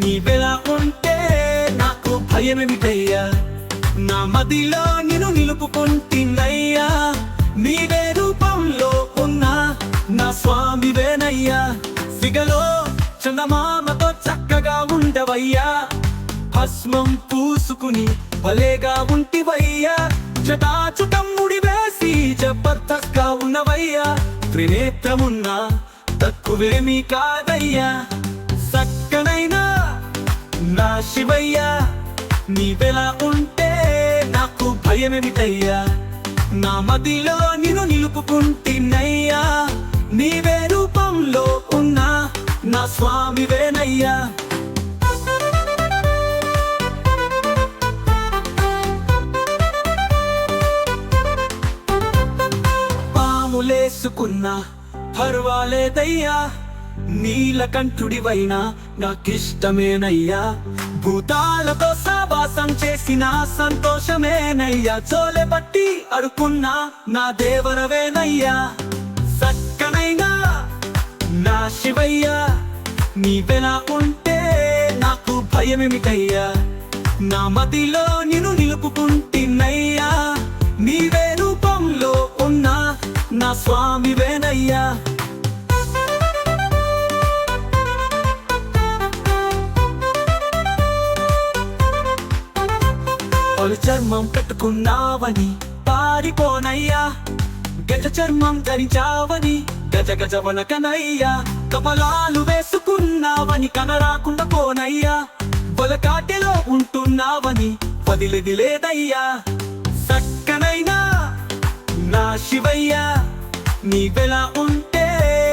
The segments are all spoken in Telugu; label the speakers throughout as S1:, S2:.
S1: నీవెలా ఉంటే నాకు భయమేమిటయ్యా? నా మదిలో నేను నిలుపుకుంటున్నయ్యా. నీవే రూపంలో ఉన్న నా స్వామివేనయ్యా సిగలో చందమామతో చక్కగా ఉండవయ్యా. భస్మం పూసుకుని భలేగా ఉంటివయ్యా. జటాచుటమ్ముడి వేసి జబర్దస్గా ఉన్నవయ్యా. త్రినేత్రమున్నా తక్కువేమీ కాదయ్యా. నా శివయ్యా నీవెలా ఉంటే నాకు భయమేమిటయ్యా? నా మదిలో నిన్ను నిలుపుకుంటున్నయ్యా. నీవే రూపంలో ఉన్నా నా స్వామివేనయ్యా. పాములేసుకున్నా పర్వాలేదయ్యా. నీలకంఠుడివైనా నాకిష్టమేనయ్యా. భూతాలతో సావాసం చేసిన సంతోషమేనయ్యా. చోలె పట్టి అడుకున్నా నా దేవరవేనయ్యా. సక్కనైనా నా శివయ్యా. నీవెలా ఉంటే నాకు భయమేమిటయ్యా? నా మదిలో నిన్ను నిలుపుకుంటే చర్మం పారిపోనయ్యా. గజ చర్మం ధరించావని గజ గజ వనకనయ్యా కపలాలు వేసుకున్నావని కనరాకుండా పోనయ్యా. బొలకాటిలో ఉంటున్నావని వదిలిది లేదయ్యా. సక్కనైనా నా శివయ్యా నీవెలా ఉంటే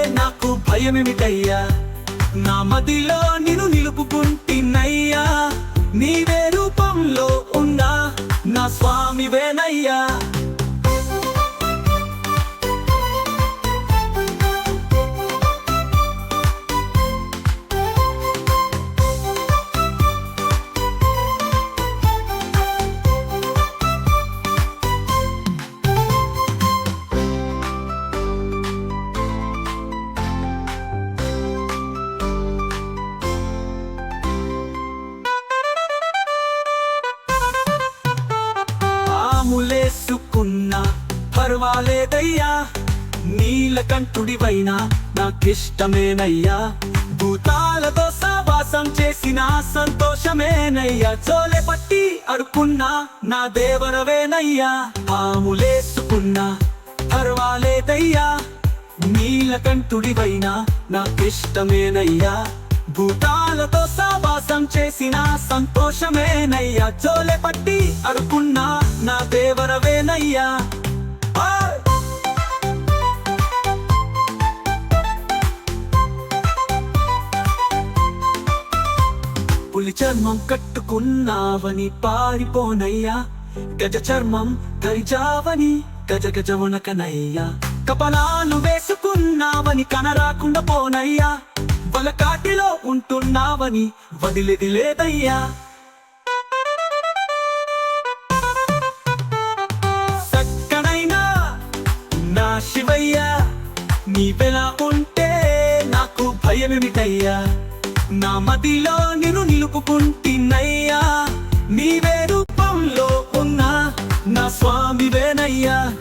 S1: నాకు భయమేమిటయ్యా? నా మదిలో నిన్ను నిలుపుకుంటున్నయ్యా. నీవే స్వామి వేనయ్యా పర్వాలేదయ్యా నీలకంఠుడివైనా నాకిష్టమేనయ్యా? భూతాలతో సావాసం చేసిన సంతోషమేనయ్యా? చోలే పట్టి అడుకున్నా నా దేవరవేనయ్యా? పాములేసుకున్నా పర్వాలేదయ్యా? నీలకంఠుడివైనా నాకిష్టమేనయ్యా? భూతాలతో సావాసం చేసిన సంతోషమేనయ్యా? జోలె పట్టి అడుకున్నా నా దేవరవేనయ్యా? చర్మం కట్టుకున్నావని పారిపోనయ్యా. గజ చర్మం ధరిచావని గజ గజ ఉనకనయ్యా కపలాలు వేసుకున్నావని కనరాకుండా పోనయ్యా. వలకాటిలో ఉంటున్నావని వదిలేది లేదయ్యా. సక్కనైనా నా శివయ్యా నీవెలా ఉంటే నాకు భయమేమిటయ్యా? నా మదిలో నిన్ను నిలుపుకుంటున్నయ్యా. నీవే రూపంలో ఉన్నా నా స్వామివేనయ్యా.